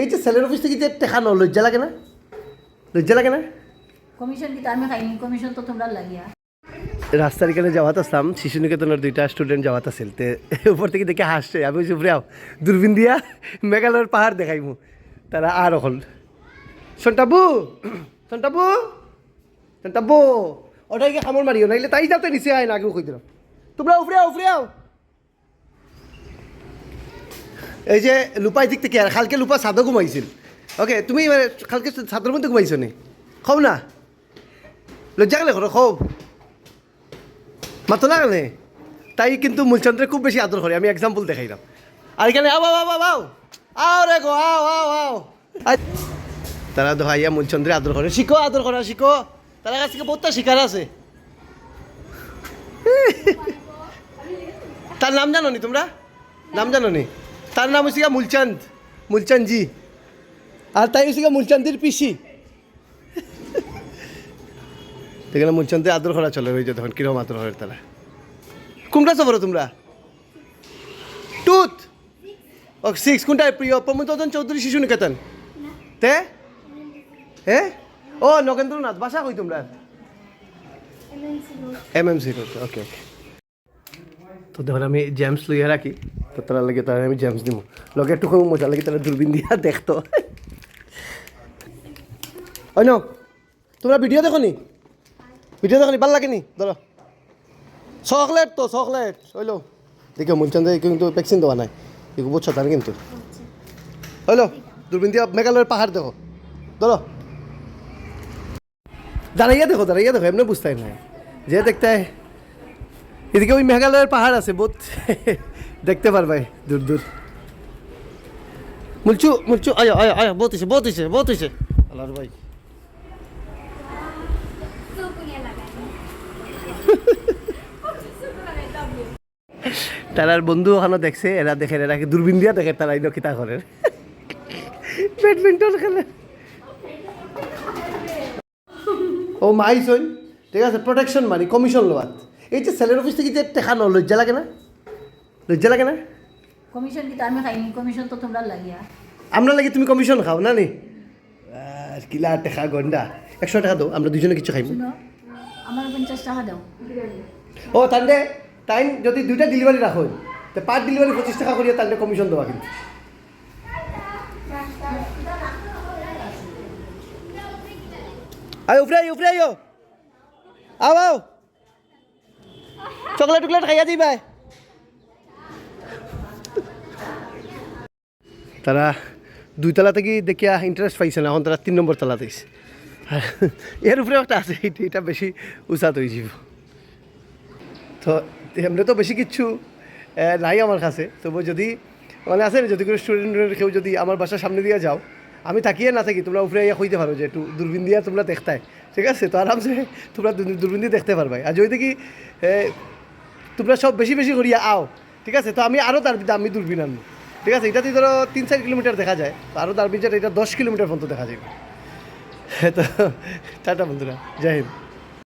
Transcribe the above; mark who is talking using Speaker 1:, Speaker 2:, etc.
Speaker 1: এই যে সেলের অফিস থেকে যে টেকা ন লজ্জা লাগে না? লজ্জা লাগে না?
Speaker 2: কমিশন দিতে আমি খাইনি। কমিশন তো তোমরা লাগিয়া।
Speaker 1: রাস্তার এখানে যাওয়াত আসলাম শিশু নিকেতনের দুইটা স্টুডেন্ট যাওয়াত আছিল। তে উপর থেকে দেখে হাসছে আমি আও দূরবীন দিয়া মেঘালয়ের পাহাড় দেখাইমু। তারা আর হল সন্টাবু সন্টাবু সন্টাবু ওটাই খামর মারিও নাইলে তাই যাতে নিচে আয় না আগেও কই দিলাম তোমরা উপরে আও উপরে আও। এই যে লুপাই দিক থেকে আর কালকে লুপা সাদও ঘুমাইছিল। ওকে তুমি মানে কালকে ছাত্রের মধ্যে ঘুমাইছো নি খাও না। লজ্জা গেলে ঘরে খাও মাতো না কেনে তাই কিন্তু মূলচন্দ্রে খুব বেশি আদর করে আমি এক্সাম্পল দেখাইলাম আর এখানে আও আও আও আও রে গো, আও আও আও। তারা দোহাইয়া মূলচন্দ্রে আদর করে শিখো আদর করা শিখো তারা কাছ থেকে বহুতটা শিকার আছে। তার নাম জানো নি তোমরা? নাম জানো নি তার নাম হচ্ছে মূলচাঁদ মূলচাঁদ জি। আর তাই হচ্ছে মূলচাঁদের পিসি। সেখানে মূলচাঁদে আদর করা চলে যে তখন কীরকম আদর করে তারা। কোন ক্লাসে তোমরা? টুথ ও সিক্স কোনটা প্রিয়? প্রমোদন চৌধুরী শিশু নিকেতন? তে? হ্যাঁ ও নগেন্দ্রনাথ বাসা কই তোমরা? এম এম সি করতে ওকে ওকে তো দেখুন আমি জেমস লইয়া রাখি তো তারা লাগে তারা আমি জেমস দিব লগে একটু খুব মজা লাগে তারা দূরবীন দিয়া দেখতো ন, তোমরা ভিডিও দেখো নি? ভিডিও দেখো নি? ভালো লাগে নি? ধরো চকলেট তো চকলেট হইল দেখো মুলচান্দে কিন্তু ভ্যাকসিন দেওয়া নাই। এগুলো বুঝছ তার কিন্তু। হইল দূরবীন দিয়া মেঘালয়ের পাহাড় দেখো। ধরো দাঁড়াইয়া দেখো দাঁড়াইয়া দেখো, এমনি বুঝতে না যে দেখতে এদিকে ওই মেঘালয়ের পাহাড় আছে বহুত দেখতে পারবে, দূর দূর। মুলচু মুলচু, আয় আয় আয় বহুত হয়েছে বহুত হয়েছে বহুত হয়েছে আল্লাহর ভাই। তারার বন্ধু ওখানে দেখছে, এরা দেখে, এরা কি দূরবীন দিয়া দেখে, তারা ইনো কিতা করে ব্যাডমিন্টন খেলে। ও মাইছন ঠিক আছে প্রোটেকশন মানি কমিশন লোয়াত এই যে সেলের অফিস থেকে যে টেকা ন লজ্জা লাগে না? লজ্জা লাগে না?
Speaker 2: কমিশন দিতে আমি খাইনি কমিশন তো তোমরা লাগিয়া।
Speaker 1: আমরা লাগে তুমি কমিশন খাও না নি? আর কিলা টেকা গন্ডা একশো টাকা দাও আমরা দুজনে কিছু খাইব
Speaker 2: আমার পঞ্চাশ টাকা দাও।
Speaker 1: ও তাহলে টাইম যদি দুইটা ডেলিভারি রাখো তো পার ডেলিভারি পঁচিশ টাকা করিয়া তাহলে কমিশন দেওয়া কিন্তু। আয় উপরে আয় উপরে আয়ো আও আও। চকলেট টকলেট খাইয়া দিবা তারা দুই তলা থেকে দেখিয়া ইন্টারেস্ট পাইছে না, এখন তারা তিন নম্বর তলাতে। আর এর উপরে একটা আছে এটা- বেশি উচাত হয়ে যাব তো এমনি তো বেশি কিচ্ছু নাই আমার কাছে। তবু যদি মানে আছে যদি কোনো স্টুডেন্টের কেউ যদি আমার বাসার সামনে দিয়ে যাও আমি থাকিয়ে না থাকি তোমরা উপরে ইয়া হইতে পারো যে একটু দূরবীন দিয়ে তোমরা দেখতাই। ঠিক আছে? তো আরামসে তোমরা দূর- দূরবীন দিয়ে দেখতে পারবাই। আর যদি কি তোমরা সব বেশি বেশি করিয়া আও, ঠিক আছে? তো আমি আরও তার আমি দূরবীন আনব। ঠিক আছে? এটাতে ধরো তিন চার কিলোমিটার দেখা যায়। আরও তার বিচার এটা দশ কিলোমিটার পর্যন্ত দেখা যায় তো টাটা বন্ধুরা, জয় হিন্দ।